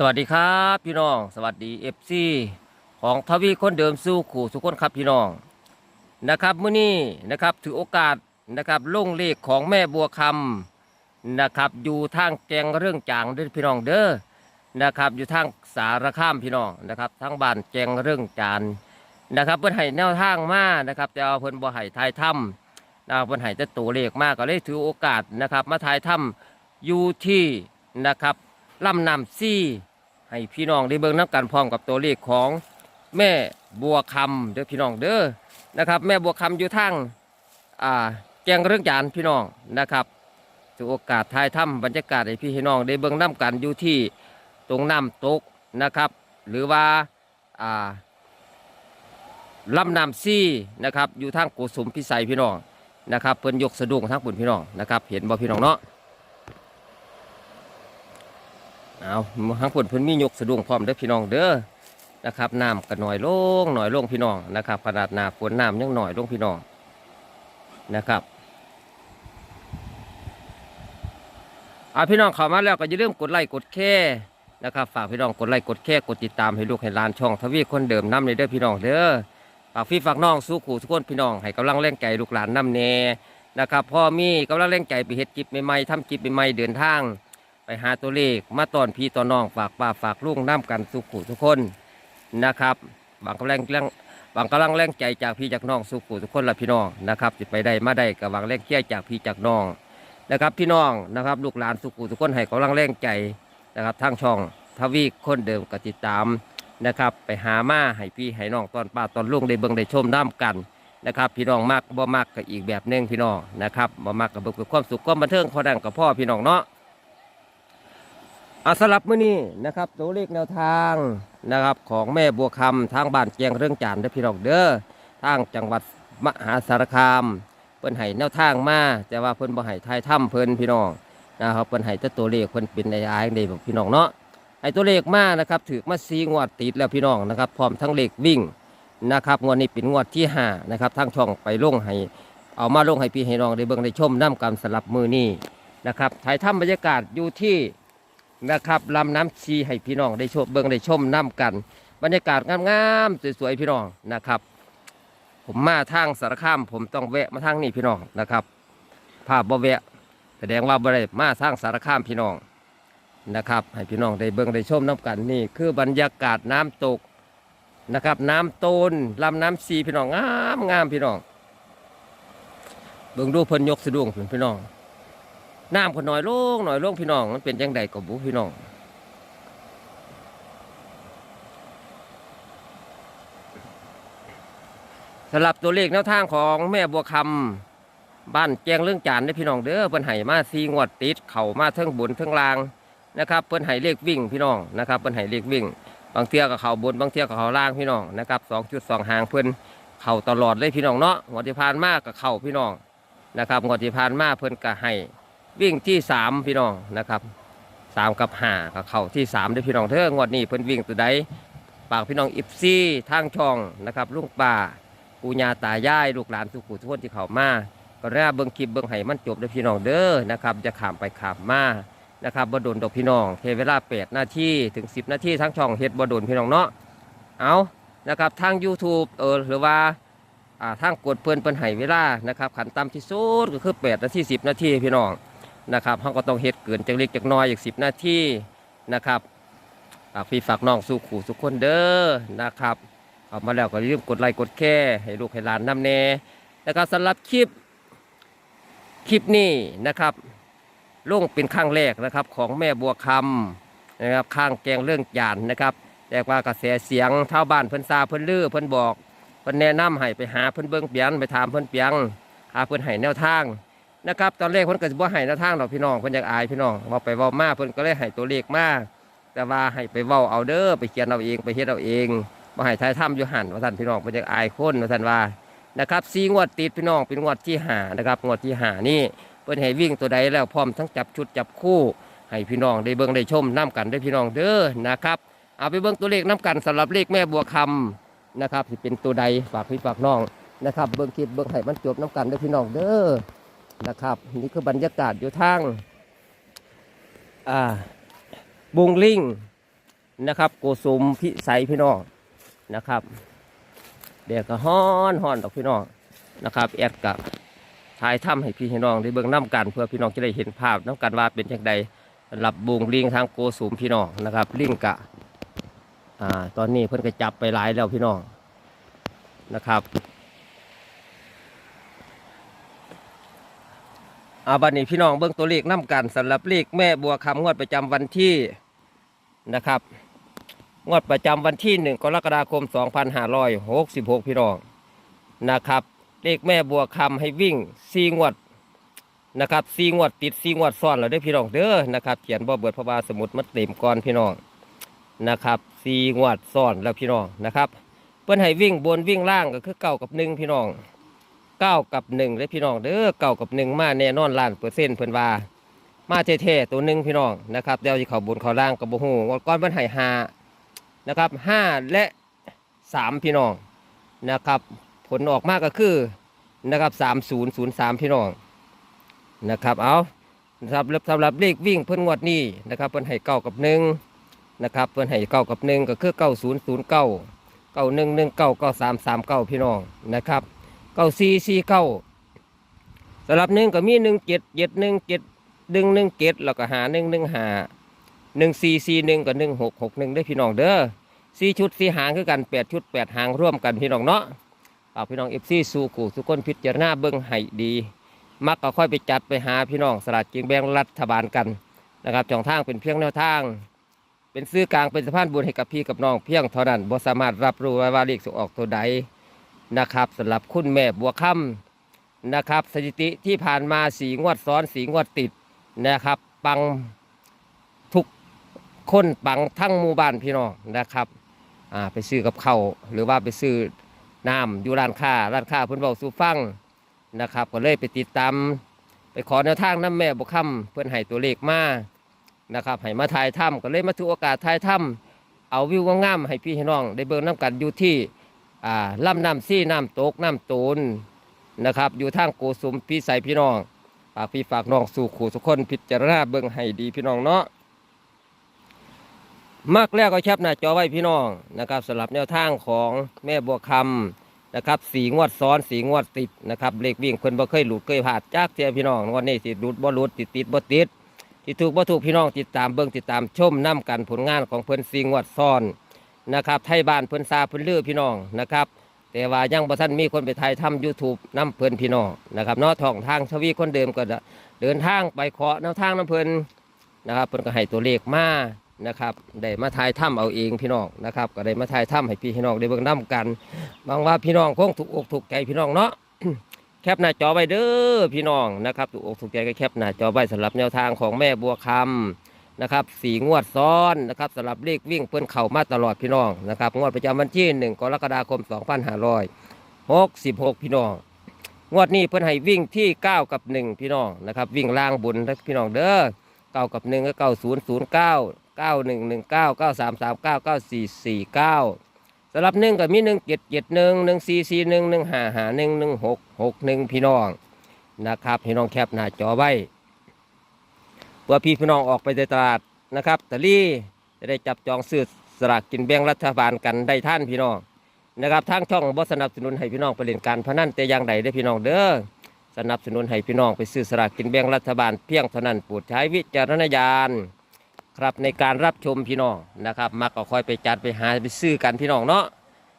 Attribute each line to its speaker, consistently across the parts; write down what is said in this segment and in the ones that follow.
Speaker 1: สวัสดีครับพี่น้อง สวัสดีเอฟซีของทวีคนเดิมสู้ขู่สุกคนครับพี่น้องนะครับมื้อนี้นะครับถือโอกาสนะครับลงเลขของแม่บัวคำนะครับอยู่ทางแกงเรื่องจางเด้อพี่น้องเด้อนะครับอยู่ทางสารคามพี่น้องนะครับทั้งบ้านแกงเรื่องจานนะครับเพิ่นให้แนวทางมานะครับแต่ว่าเพิ่นบ่ให้ทายถ้ำนะเพิ่นให้แต่ตัวเลขมากก็เลยถือโอกาสนะครับมาทายถ้ำอยู่ที่นะครับลำนำซี่ ให้พี่น้องได้เบิ่งน้ำกันพร้อมกับตัวเลขของแม่บัวคำเด้อพี่น้องเด้อนะครับ แม่บัวคำอยู่ทางอ่าแกงเรื่องจานพี่น้องนะครับถือโอกาสทายถ้ำบรรยากาศให้พี่ให้น้องได้เบิ่งน้ำกันอยู่ที่ตรงน้ำตกนะครับ หรือว่าอ่าลำนำซี่นะครับอยู่ทางกุสุมพิสัยพี่น้องนะครับเพิ่นยกสะดุ้งทางปุ่นพี่น้องนะครับ เห็นบ่พี่น้องเนาะ เอาทางผลเพิ่นมียกสะดุ้งพร้อมเด้อพี่น้องเด้อนะครับน้ำก็หน่อยลงหน่อยลงพี่น้องนะครับขนาดหนาฝนน้ำยังหน่อยลงพี่น้องนะครับเอาพี่น้องเข้ามาแล้วก็อย่าลืมกดไลค์กดแชร์นะครับฝากพี่น้องกดไลค์กดแชร์กดติดตามให้ลูกให้ลานช่องทวีคนเดิมน้ำในเด้อพี่น้องเด้อฝากพี่ฝากน้องสู้ขู่ทุกคนพี่น้องให้กำลังแรงใจลูกหลานน้ำเนนะครับพ่อมีกำลังแรงใจไปเฮ็ดจิบใหม่ๆทำจิบใหม่ๆเดินทาง ไปหาตัวเลขมาตอนพี่ตอนน้องฝากป้าฝากลุงน้ำกันสุขุทุกคนนะครับบางกำลังแรงบางกำลังแรงใจจากพี่จากน้องสุขุทุกคนละพี่น้องนะครับจะไปได้มาได้กับวางแรงเคียจากพี่จากน้องนะครับพี่น้องนะครับลูกหลานสุขุทุกคนให้กำลังแรงใจนะครับทางช่องทวีคนเดิมกติดตามนะครับไปหามาให้พี่ให้น้องตอนป้าตอนลุงได้เบิ่งได้ชมน้ำกันนะครับพี่น้องมากบ่มากก็อีกแบบหนึงพี่น้องนะครับบ่มากกับเบิ่งความสุขความบันเทิงพอดังกับพ่อพี่น้องเนาะ อาสลับมื้อนี้นะครับตัวเลขแนวทางนะครับของแม่บัวคำทางบ้านแจงเรื่องจานเด้อพี่น้องเด้อทางจังหวัดมหาสารคาม เพิ่นให้แนวทางมาแต่ว่าเพิ่นบ่ให้ทายถ้ำเพิ่นพี่น้องนะครับเพิ่นให้แต่ตัวเลขเพิ่นเป็นในอายในพี่น้องเนาะให้ตัวเลขมานะครับถือมาซีงวดติดแล้วพี่น้องนะครับพร้อมทั้งเลขวิ่งนะครับงวดนี้เป็นงวดที่ห้านะครับทางช่องไปลงให้เอามาลงให้พี่ให้น้องได้เบิ่งได้ชมน้ำกันสลับมือนี้นะครับถ่ายทำบรรยากาศอยู่ที่ นะครับลำน้ำชีให้พี่น้องได้ชมเบิ่งได้ชมน้ำกัน บรรยากาศงามๆสวยๆพี่น้องนะครับ ผมมาทางสารคามผมต้องแวะมาทางนี้พี่น้องนะครับ ภาพบ่แวะ แสดงว่าบ่ได้มาทางสารคามพี่น้องนะครับ ให้พี่น้องได้เบิ่งได้ชมน้ำกันนี่ คือบรรยากาศน้ำตกนะครับ น้ำโตนลำน้ำชีพี่น้องงามงามพี่น้องเบิ่งดูเพิ่นยกสะดุ้งพี่น้อง น้ำก็น้อยลงน้อยลงพี่น้อง มันเป็นยังไงกับบุพี่น้องสำหรับตัวเลขแนวทางของแม่บัวคำบ้านแจงเรื่องจานได้พี่น้องเด้อเพิ่นไห้มาซีงวดติด เข่ามาเทิงบนเทิงลางนะครับเพิ่นไห้เลขวิ่งพี่น้องนะครับเพิ่นไห้เลขวิ่ง บางเที่ยกับเข่าบนบางเที่ยกับเข่าล่างพี่น้องนะครับสองจุดสองหางเพิ่นเข่าตลอดเลยพี่น้องเนาะงวดที่ผ่านมากับเข่าพี่น้องนะครับงวดที่ผ่านมาเพิ่นก็ให้ วิ่งที่สามพี่น้องนะครับสามกับห้ากับเข่าที่สามได้พี่น้องเถองวดนี้เพิ่นวิ่งตัวใดปากพี่น้องอิฟซี่ทางช่องนะครับลุงป่าปูญาตายายลูกหลานสุขุทุกคนที่เขามาก็แร่เบิ่งคลิปเบิ่งให้มันจบได้พี่น้องเด้อนะครับจะขามไปขามมานะครับบ่โดนดอกพี่น้องเทเวลาแปดนาทีถึง10นาทีทั้งช่องเฮ็ดบ่โดนพี่น้องเนาะเอานะครับทาง YouTube เออหรือว่าอ่าทางกดเพิ่นเพิ่นให้เวลานะครับขันต่ำที่สุดก็คือ8นาที10นาทีพี่น้อง นะครับเขาก็ต้องเฮ็ดเกินจากเล็กจากน้อยอย่างสิบนาทีนะครับฝากพี่ฝากน้องสู่ขู่สุกคนเด้อนะครับเอามาแล้วก็อย่าลืมกดไลค์กดแชร์ให้ลูกให้หลานนำแน่แล้วก็สำหรับคลิปคลิปนี้นะครับลงเป็นครั้งแรกนะครับของแม่บัวคำนะครับข้างแกงเรื่องจานนะครับแต่ว่ากระแสเสียงเท่าบ้านเพิ่นซาเพิ่นลือเพิ่นบอกเพิ่นแนะนำให้ไปหาเพิ่นเบิ้งเปียนไปถามเพิ่นเปียงหาเพิ่นให้แนวทาง นะครับตอนแรกเพิ่นก็สิบ่ให้แนวทางดอกพี่น้องเพิ่นอยากอายพี่น้องเว้าไปเว้ามาเพิ่นก็เลยให้ตัวเลขมาแต่ว่าให้ไปเว้าเอาเด้อไปเขียนเอาเองไปเฮ็ดเอาเองบ่ให้ทายถ้ำอยู่หันว่าท่านพี่น้องเพิ่นอยากอายคนว่าท่านว่านะครับสี่งวดติดพี่น้องเป็นงวดที่หานะครับงวดที่หานี่เพิ่นให้วิ่งตัวใดแล้วพร้อมทั้งจับชุดจับคู่ ให้พี่น้องได้เบิ่งได้ชมน้กันได้พี่น้องเด้อนะครับเอาไปเบิ่งตัวเลขน้กันสำหรับเลขแม่บัวคำนะครับสิเป็นตัวใดฝากพี่ฝากน้องนะครับเบิ่งคลิปเบิ่งให้มันจบน้กันได้พี่น้องเด้อ นะครับ นี่คือบรรยากาศอยู่ทางบุงลิงนะครับโกสุมพิสัยพี่น้องนะครับเดี๋ยวก็ฮ้อนฮ้อนดอกพี่น้องนะครับแอดกับถ่ายถ้ำให้พี่น้องได้เบิ่งน้ำกัน เพื่อพี่น้องจะได้เห็นภาพน้ำกันว่าเป็นอย่างใดสำหรับบุงลิงทางโกสุมพี่น้องนะครับลิงกะอ่าตอนนี้เพิ่นก็จับไปหลายแล้วพี่น้องนะครับ อาบันนี้พี่น้องเบิ่งตัวเลขน้ำกันสำหรับเลขแม่บัวคำงวดประจำวันที่นะครับ งวดประจำวันที่1กรกฎาคม 2566 พี่น้องนะครับ เลขแม่บัวคำให้วิ่ง4งวดนะครับ4งวดติด4งวดซ้อนแล้วได้พี่น้องเด้อนะครับเขียนบ่เบิดพระว่าสมุดมันเต็มก่อนพี่น้องนะครับ4งวดซ้อนแล้วพี่น้องนะครับ เพิ่นให้วิ่งบนวิ่งล่างก็คือเก้ากับหนึ่งพี่น้อง เก้ากับหนึ่งได้อพี่น้องเด้อเก้ากับหนึ่งมาแน่นอนล้านเปอร์เซ็นต์เพิ่อนว่ามาเท่ๆตัวหนึ่งพี่น้องนะครับเดี๋ยวสิเขาบนเขาล่างกับบ่ฮู้ว่าก้อนเพิ่นให้หานะครับห้าและสามพี่น้องนะครับผลออกมากก็คือนะครับสามศูนย์ศูนย์สามพี่น้องนะครับเอาสำหรับสำหรับเลขวิ่งเพิ่อนงวดนี้นะครับเพิ่อนให้เก้ากับหนึ่งนะครับเพิ่อนให้เก้ากับหนึ่งก็คือเก้าศูนย์ศูนย์เก้าเก้าหนึ่งหนึ่งเก้าเก้าสามสามเก้าพี่น้องนะครับ เก้าสี่สี่เก้าสำหรับหนึ่งก็มีหนึ่งเจ็ดเจ็ดหนึ่งเจ็ดดึงหนึ่งเจ็ดแล้วก็หาหนึ่งหนึ่งหาหนึ่งสี่สี่หนึ่งกับหนึ่งหกหกหนึ่งได้พี่น้องเด้อสี่ชุดสี่หางคือกันแปดชุดแปดหางร่วมกันพี่น้องเนาะฝากพี่น้องเอฟซีสู่กูทุกคนพิจารณาเบิ้งให้ดี มักก็ค่อยไปจัดไปหาพี่น้องสลากกินแบ่งรัฐบาลกันนะครับช่องทางเป็นเพียงแนวทาง เป็นซื้อกลางเป็นสะพานบุญให้กับพี่กับน้องเพียงเท่านั้นบ่สามารถรับรู้ว่าเลขสุออกตัวใด นะครับสำหรับคุณแม่บัวค่ำนะครับ สถิติที่ผ่านมาสีงวดซ้อนสีงวดติดนะครับ ปังทุกคนปังทั้งหมู่บ้านพี่น้องนะครับอ่าไปซื้อกับเขาหรือว่าไปซื้อน้ำอยู่ร้านค้าร้านค้าเพิ่อนบอกสู่ฟังนะครับ ก็เลยไปติดตามไปขอแนวทางน้ำแม่บุคคำเพิ่อนให้ตัวเลขมานะครับให้มาถ่ายถ้ำก็เลยมาถือโอกาสถ่ายถ้ำเอาวิวงามให้พี่ให้น้อง ได้เบิ่งน้ำกันอยู่ที่ ลำน้ำซี่น้ำตกน้ำตูนนะครับ อยู่ทางโกสุมพี่ใสพี่น้องฝากพี่ฝากน้องสู่ขู่ทุกคนพิจารณาเบิ่งให้ดีพี่น้องเนาะมากแล้วก็แคปหน้าจอไว้พี่น้องนะครับสำหรับแนวทางของแม่บัวคำนะครับสีงวดซ้อนสีงวดติดนะครับเลขวิ่งคนบ่เคยหลุดเคยผ่านจากเทียพี่น้องวันนี้สิหลุดบ่หลุดติดติดบ่ติดที่ถูกบ่ถูกพี่น้องติดตามเบิ่งติดตามชมน้ำกันผลงานของเพิ่นสีงวดซ้อน นะครับไทยบ้านเพิ่นซาเพิ่นลือพี่น้องนะครับ แต่ว่ายังบ่ทันมีคนไปไทยทำ YouTube น้ำเพิ่นพี่น้องนะครับเนาะท่องทางชวีคนเดิมก็เดินทางไปเคาะแนวทางน้ำเพิ่นนะครับเพิ่นก็ให้ตัวเลขมานะครับได้มาถ่ายถ้ำเอาเองพี่น้องนะครับ ก็ได้มาถ่ายถ้ำให้พี่น้องได้เบิ่งน้ำกันบางว่าพี่น้องคงถูกอกถูกใจพี่น้องเนาะ แคปหน้าจอไว้เด้อพี่น้องนะครับถูกอกถูกใจก็แคปหน้าจอไว้สำหรับแนวทางของแม่บัวคำ นะครับสี่งวดซ้อนนะครับสำหรับเลขวิ่งเพิ่อนเข่ามาตลอดพี่น้องนะครับงวดประจำวันที่ 1 กรกฎาคม 2566 พี่น้อง งวดนี้เพิ่อนให้วิ่งที่ 9 กับ 1 พี่น้องนะครับวิ่งล่างบนนะพี่น้องเด้อเก้ากับหนึ่งก็เก้าศูนย์ศูนย์เก้าเก้าหนึ่งหนึ่งเก้าเก้าสามสามเก้าเก้าสี่สี่เก้าสำหรับหนึ่งก็มีหนึ่งเจ็ดเจ็ดหนึ่งหนึ่งสี่สี่หนึ่งหนึ่งห้าห้าหนึ่งหนึ่งหกหกหนึ่งพี่น้องนะครับพี่น้องแคปหน้าจอไว้ พื่อพี่พี่น้องออกไปในตลาดนะครับตะลี่จะได้จับจองซื้อสลากกินแบ่งรัฐบาลกันได้ท่านพี่น้องนะครับทางช่องบสนับสนุนให้พี่น้องไปเล่นการพนันแต่อย่างใดได้พี่น้องเด้อสนับสนุนให้พี่น้องไปซื้อสลากกินแบ่งรัฐบาลเพียงเท่านั้นโปรดใช้วิจารณญาณครับในการรับชมพี่น้องนะครับมักก็ค่อยไปจัดไปหาไปซื้อกันพี่น้องเนาะ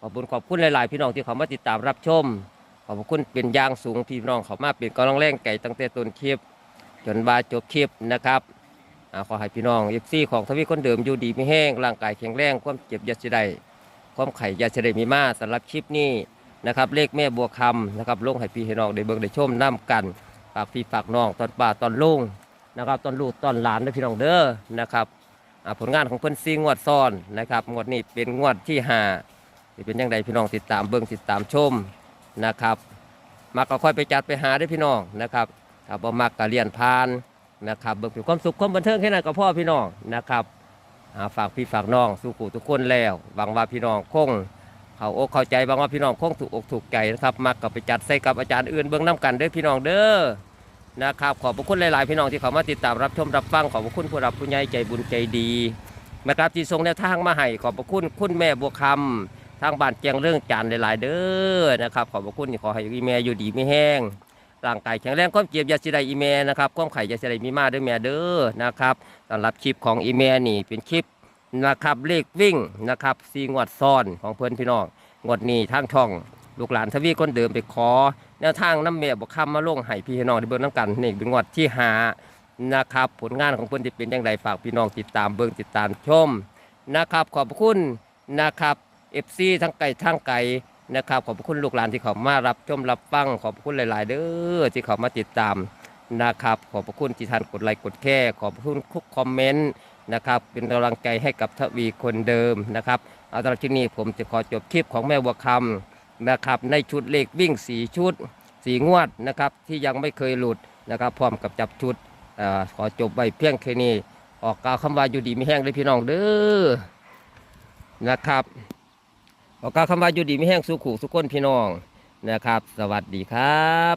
Speaker 1: ขอบคุณขอบคุณหลาย ๆ พี่น้องที่เขามาติดตามรับชมขอบคุณเป็นอย่างสูงที่พี่น้องเขามาเป็นกำลังแรงไก่ตั้งแต่ต้นคลิป จนบาจบคลิปนะครับอขอให้พี่น้องเอฟซีของทวีคนเดิมอยู่ดีไม่แห้งร่างกายแข็งแรงความเจ็บยาจะได้ความไข่ยาจะได้มีมาสำหรับคลิปนี้นะครับเลขแม่บัวคำนะครับลงให้พี่ให้น้องได้เบิ่งได้ชมน้ำกันฝากพี่ฝากน้องตอนป่าตอนลุงนะครับตอนลูกตอนหลานด้วยพี่น้องเด้อนะครับผลงานของเพิ่นซีงวดซ้อนนะครับงวดนี้เป็นงวดที่ห้าที่เป็นยังไงพี่น้องติดตามเบิ่งติดตามชมนะครับมักก็ค่อยไปจัดไปหาได้พี่น้องนะครับ ถ้าบ่มักก็เลียนพานนะครับเบิ่งเป็นความสุขความบันเทิงแค่นั้นก็พ่อพี่น้องนะครับาฝากพี่ฝากน้องสู่กูทุกคนแล้วหวังว่าพี่น้องคงเขาอกเข้าใจบางว่าพี่น้องคงถูกอกถูกใจนะครับมักกับไปจัดใส่กับอาจารย์อื่นเบื้องน้ำกันเด้อพี่น้องเด้อนะครับขอบพระคุณหลาย ๆ พี่น้องที่เขามาติดตามรับชมรับฟังขอบพระคุณผู้รับผู้ใหญ่ใจบุญใจดีนะครับที่ส่งแนวทางมาให้ขอบพระคุณคุณแม่บัวคำทางบ้านแจงเรื่องจานหลาย ๆ เด้อนะครับขอบพระคุณขอให้อีแม่อยู่ดีไม่แห้ง ร่างกายแข็งแรงความเจ็บยาสิไดอีแม่นะครับความไข่ยาสิไดมีมาด้อแม่เด้อนะครับสำหรับคลิปของอีแม่นี่เป็นคลิปนะครับเลขวิ่งนะครับซีงวดซ้อนของเพื่อนพี่น้องงวดนี้ทางช่องลูกหลานทวีคนเดิมไปขอ แนวทางน้ำแม่บอกคำมาลงให้พี่น้องได้เบิ่งน้ำกันนี่เป็นงวดที่หานะครับผลงานของเพิ่อนจะเป็นอย่างไรฝากพี่น้องติดตามเบิ่งติดตามชมนะครับขอบคุณนะครับเอฟซีทั้งไก่ทั้งไก่ นะครับขอบคุณลูกหลานที่เขามารับชมรับฟังขอบคุณหลาย ๆ เด้อที่เขามาติดตามนะครับ ขอบคุณที่ท่านกดไลค์กดแชร์ขอบคุณทุกคอมเมนต์นะครับเป็นกำลังใจให้กับทวีคนเดิมนะครับเอาตอนที่นี้ผมจะขอจบคลิปของแม่บัวคำนะครับ ในชุดเลขวิ่งสีชุดสีงวดนะครับที่ยังไม่เคยหลุดนะครับพร้อมกับจับชุดอขอจบไว้เพียงแค่นี้ออกกล่าวคำว่าอยู่ดีไม่แห้งเลยพี่น้องเด้อนะครับ ออกกล่าวคำว่าอยู่ดีไม่แห้งสุขุสุขคนพี่น้องนะครับ สวัสดีครับ